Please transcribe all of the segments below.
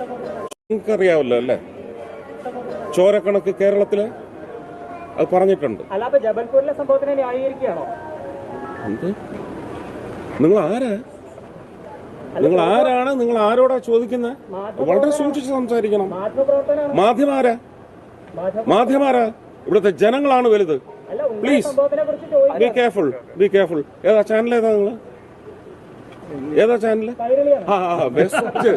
നിങ്ങൾക്കറിയാവല്ലോ അല്ലേ? ചോരക്കണക്ക് കേരളത്തിൽ അത് പറഞ്ഞിട്ടുണ്ട്. എന്ത്? നിങ്ങൾ ആരാ? നിങ്ങൾ ആരാണ്? നിങ്ങൾ ആരോടാ ചോദിക്കുന്നത് വളരെ സൂക്ഷിച്ച് സംസാരിക്കണം. മാധ്യമാരാ? മാധ്യമ മാധ്യമാരാ ഇവിടുത്തെ ജനങ്ങളാണ് വലുത്. Please be careful be careful ഏതാ? ചാനൽ ഏതാ നിങ്ങൾ ഏതാ ചാനൽ കൈരളിയാണ് ആ ബെസ്റ്റ്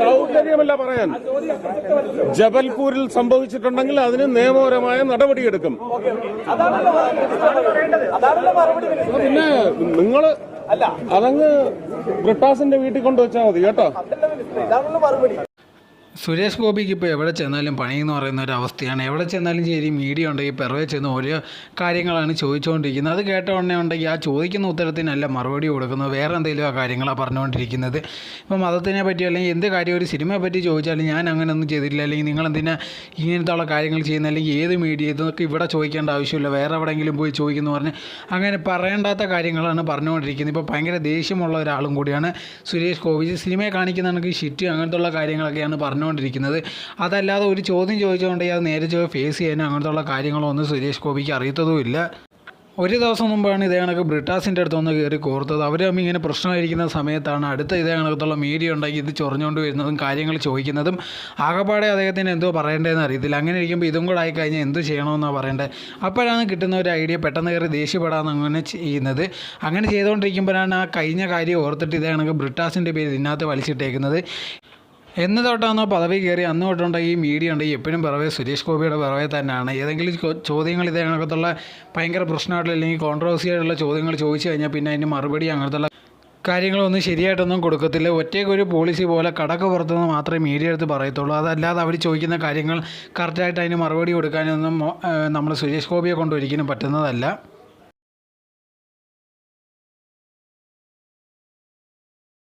സൗകര്യമല്ല പറയാൻ. ജബൽപൂരിൽ സംഭവിച്ചിട്ടുണ്ടെങ്കിൽ അതിന് നിയമപരമായ നടപടിയെടുക്കും. പിന്നെ നിങ്ങൾ അതങ്ങ് ബ്രിട്ടാസിന്റെ വീട്ടിൽ കൊണ്ടുവച്ചാൽ മതി കേട്ടോ? സുരേഷ് ഗോപിക്ക് ഇപ്പോൾ എവിടെ ചെന്നാലും പണി എന്ന് പറയുന്ന ഒരു അവസ്ഥയാണ്. എവിടെ ചെന്നാലും ശരി മീഡിയ ഉണ്ടെങ്കിൽ പിറവെ ചെന്ന് ഓരോ കാര്യങ്ങളാണ് ചോദിച്ചുകൊണ്ടിരിക്കുന്നത് അത് കേട്ട ഉടനെ ഉണ്ടെങ്കിൽ ആ ചോദിക്കുന്ന ഉത്തരത്തിനല്ല മറുപടി കൊടുക്കുന്നത്. വേറെ എന്തെങ്കിലും ആ കാര്യങ്ങളാണ് പറഞ്ഞുകൊണ്ടിരിക്കുന്നത് ഇപ്പോൾ മതത്തിനെ പറ്റി അല്ലെങ്കിൽ എന്ത് കാര്യം ഒരു സിനിമയെ പറ്റി ചോദിച്ചാലും ഞാൻ അങ്ങനെ ഒന്നും ചെയ്തിട്ടില്ല. അല്ലെങ്കിൽ നിങ്ങൾ എന്തിനാ ഇങ്ങനത്തെ ഉള്ള കാര്യങ്ങൾ ചെയ്യുന്ന അല്ലെങ്കിൽ ഏത് മീഡിയ ഇതൊക്കെ ഇവിടെ ചോദിക്കേണ്ട ആവശ്യമില്ല. വേറെ എവിടെയെങ്കിലും പോയി ചോദിക്കുന്നു പറഞ്ഞ് അങ്ങനെ പറയേണ്ടാത്ത കാര്യങ്ങളാണ് പറഞ്ഞുകൊണ്ടിരിക്കുന്നത് ഇപ്പോൾ ഭയങ്കര ദേഷ്യമുള്ള ഒരാളും കൂടിയാണ് സുരേഷ് ഗോപി. സിനിമയെ കാണിക്കുന്ന കണക്ക് ഷിറ്റ് അങ്ങനത്തുള്ള കാര്യങ്ങളൊക്കെയാണ് കാര്യങ്ങളൊക്കെയാണ് പറഞ്ഞുകൊണ്ടിരിക്കുന്നത്. അതല്ലാതെ ഒരു ചോദ്യം ചോദിച്ചുകൊണ്ടെങ്കിൽ അത് നേരെ ചൊവ്വേ ഫേസ് ചെയ്യാനോ അങ്ങനത്തെ ഉള്ള കാര്യങ്ങളൊന്നും സുരേഷ് ഗോപിക്ക് അറിയത്തതുമില്ല. ഒരു ദിവസം മുമ്പാണ് ഇതേ കണക്ക് ബ്രിട്ടാസിന്റെ അടുത്ത് ഒന്ന് കയറി കോർത്തത്. അവർ തമ്മിൽ ഇങ്ങനെ പ്രശ്നമായിരിക്കുന്ന സമയത്താണ് അടുത്ത ഇതേ കണക്കത്തുള്ള മീഡിയ ഉണ്ടാക്കി ഇത് ചൊറിഞ്ഞുകൊണ്ട് വരുന്നതും കാര്യങ്ങൾ ചോദിക്കുന്നതും. ആകപ്പാടെ അദ്ദേഹത്തിന് എന്തോ പറയേണ്ടതെന്ന് അറിയത്തില്ല. അങ്ങനെ ഇരിക്കുമ്പോൾ ഇതും കൂടെ ആയിക്കഴിഞ്ഞാൽ എന്ത് ചെയ്യണമെന്നാണ് പറയേണ്ടത് അപ്പോഴാണ് കിട്ടുന്ന ഒരു ഐഡിയ പെട്ടെന്ന് കയറി ദേഷ്യപ്പെടാമെന്ന് അങ്ങനെ ചെയ്യുന്നത്. അങ്ങനെ ചെയ്തുകൊണ്ടിരിക്കുമ്പോഴാണ് ആ കഴിഞ്ഞ കാര്യം ഓർത്തിട്ട് ഇതേ കണക്ക് ബ്രിട്ടാസിന്റെ പേര് ഇതിനകത്ത് വലിച്ചിട്ടേക്കുന്നത്. എന്ന് തൊട്ടാണോ പദവി കയറി അന്ന് തൊട്ടുണ്ട് ഈ മീഡിയ ഉണ്ട്? എപ്പോഴും പിറവെ സുരേഷ് ഗോപിയുടെ പിറവെ തന്നെയാണ്. ഏതെങ്കിലും ചോദ്യങ്ങൾ ഇതേ കണക്കത്തുള്ള ഭയങ്കര പ്രശ്നമായിട്ടുള്ള അല്ലെങ്കിൽ കോൺട്രവേഴ്സി ആയിട്ടുള്ള ചോദ്യങ്ങൾ ചോദിച്ചു കഴിഞ്ഞാൽ പിന്നെ അതിന് മറുപടി അങ്ങനത്തുള്ള കാര്യങ്ങളൊന്നും ശരിയായിട്ടൊന്നും കൊടുക്കത്തില്ല. ഒറ്റയ്ക്ക് ഒരു പോളിസി പോലെ കടക്ക് പുറത്തുനിന്ന് മാത്രമേ മീഡിയ എടുത്ത് പറയത്തുള്ളൂ. അതല്ലാതെ അവർ ചോദിക്കുന്ന കാര്യങ്ങൾ കറക്റ്റായിട്ട് അതിന് മറുപടി കൊടുക്കാനൊന്നും നമ്മൾ സുരേഷ് ഗോപിയെ കൊണ്ട് ഒരിക്കലും പറ്റുന്നതല്ല.